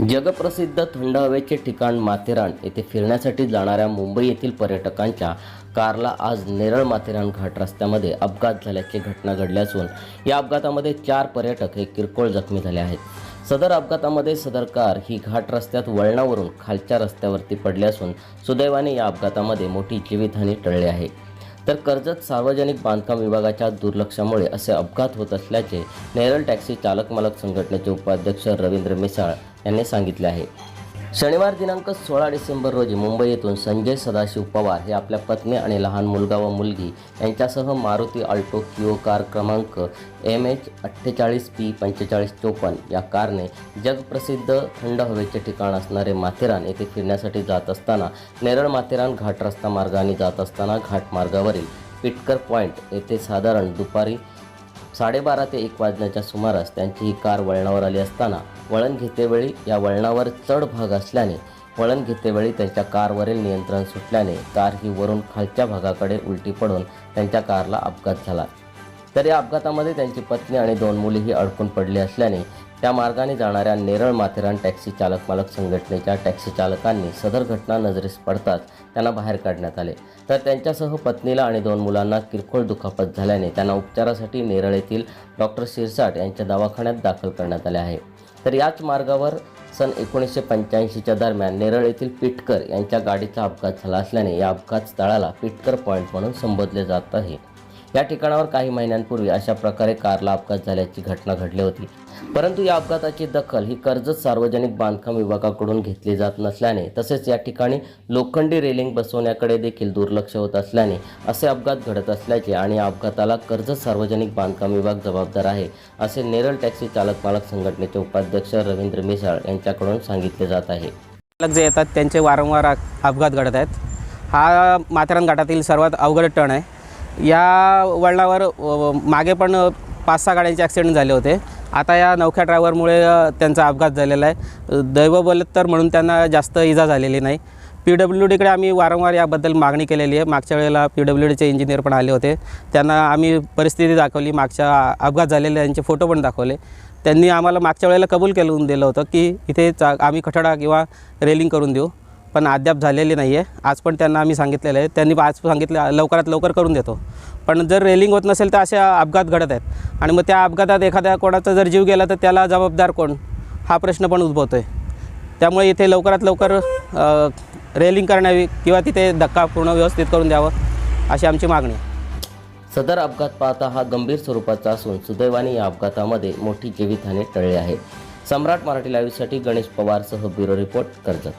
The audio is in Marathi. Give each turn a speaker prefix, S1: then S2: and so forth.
S1: जगप्रसिद्ध थंड हवेचे ठिकाण माथेरान येथे फिरण्यासाठी जाणाऱ्या मुंबई येथील पर्यटकांच्या कारला आज नेरळ माथेरान घाट रस्त्यामध्ये अपघात झाल्याची घटना घडली असून या अपघातामध्ये चार पर्यटक हे किरकोळ जखमी झाले आहेत. सदर अपघातामध्ये सदर कार ही घाट रस्त्यात वळणावरून खालच्या रस्त्यावरती पडली असून सुदैवाने या अपघातामध्ये मोठी जीवितहानी टळली आहे. तर कर्जत सार्वजनिक बांधकाम विभागाच्या दुर्लक्षामुळे असे अपघात होत असल्याचे नेरळ टॅक्सी चालक मालक संघटनेचे उपाध्यक्ष रवींद्र मिसाळ यांनी सांगितले आहे. शनिवार दिनांक सोळा डिसेंबर रोजी मुंबई येथून संजय सदाशिव पवार हे आपल्या पत्नी आणि लहान मुलगा व मुलगी यांच्यासह मारुती अल्टो किओ कार क्रमांक एम एच अठ्ठेचाळीस पी पंचेचाळीस चोपन्न या कारने जगप्रसिद्ध थंड हवेचे ठिकाण असणारे माथेरान येथे फिरण्यासाठी जात असताना नेरळ माथेरान घाट रस्ता मार्गाने जात असताना घाट मार्गावरील पिटकर पॉईंट येथे साधारण दुपारी साडेबारा ते एक वाजण्याच्या सुमारास त्यांची ही कार वळणावर आली असताना वळण घेतेवेळी या वळणावर चढ भाग असल्याने वळण घेतेवेळी त्यांच्या कारवरील नियंत्रण सुटल्याने कार ही वरून खालच्या भागाकडे उलटी पडून त्यांच्या कारला अपघात झाला. तर या अपघातामध्ये त्यांची पत्नी आणि दोन मुलीही अडकून पडली असल्याने त्या मार्गाने जाणाऱ्या नेरळ माथेरान टॅक्सी चालक मालक संघटनेच्या टॅक्सी चालकांनी सदर घटना नजरेस पडताच त्यांना बाहेर काढण्यात आले. तर त्यांच्यासह पत्नीला आणि दोन मुलांना किरकोळ दुखापत झाल्याने त्यांना उपचारासाठी नेरळ येथील डॉक्टर शिरसाट यांच्या दवाखान्यात दाखल करण्यात आले आहे. तर याच मार्गावर सन एकोणीसशे पंच्याऐंशीच्या दरम्यान नेरळ येथील पिटकर यांच्या गाडीचा अपघात झाला असल्याने या अपघात स्थळाला पिटकर पॉईंट म्हणून संबोधले जात आहे. या ठिकाणावर काही महिन्यांपूर्वी अशा प्रकारे कारला अपघात झाल्याची घटना घडली होती. परंतु या अपघाताची दखल ही कर्जत सार्वजनिक बांधकाम विभागाकडून घेतली जात नसल्याने तसेच या ठिकाणी लोखंडी रेलिंग बसवण्याकडे देखील दुर्लक्ष होत असल्याने असे अपघात घडत असल्याचे आणि या अपघाताला कर्जत सार्वजनिक बांधकाम विभाग जबाबदार आहे असे नेरळ टॅक्सी चालक मालक संघटनेचे उपाध्यक्ष रवींद्र मिसाळ यांच्याकडून सांगितले जात आहे.
S2: चालक जे येतात त्यांचे वारंवार अपघात घडत आहेत. हा माथेरान घाटातील सर्वात अवघड टण आहे. या वळणावर मागे पण पाच सहा गाड्यांचे ॲक्सिडेंट झाले होते. आता या नवख्या ड्रायव्हरमुळे त्यांचा अपघात झालेला आहे. दैव बलत्तर म्हणून त्यांना जास्त इजा झालेली नाही. पी डब्ल्यू डीकडे आम्ही वारंवार याबद्दल मागणी केलेली आहे. मागच्या वेळेला पी डब्ल्यू डीचे इंजिनियर पण आले होते. त्यांना आम्ही परिस्थिती दाखवली. मागच्या अपघात झालेले त्यांचे फोटो पण दाखवले. त्यांनी आम्हाला मागच्या वेळेला कबूल केलं दिलं होतं की इथे चा आम्ही खटडा किंवा रेलिंग करून देऊ. पण अद्याप झालेली नाही आहे आज पण त्यांना आम्ही सांगितलेलं आहे. त्यांनी आज सांगितलं लवकरात लवकर करून देतो. पण जर रेलिंग होत नसेल तर असे अपघात घडत आहेत. आणि मग त्या अपघातात एखाद्या कोणाचा जर जीव गेला तर त्याला जबाबदार कोण? हा प्रश्न पण उद्भवतो आहे त्यामुळे इथे लवकरात लवकर रेलिंग करण्यावी किंवा तिथे धक्का पूर्ण व्यवस्थित करून द्यावं अशी आमची मागणी
S1: सदर अपघात पाहता हा गंभीर स्वरूपाचा असून सुदैवाने या अपघातामध्ये मोठी जीवितहानी टळली आहे. सम्राट मराठी लाईव्हसाठी गणेश पवारसह ब्युरो रिपोर्ट कर्जत.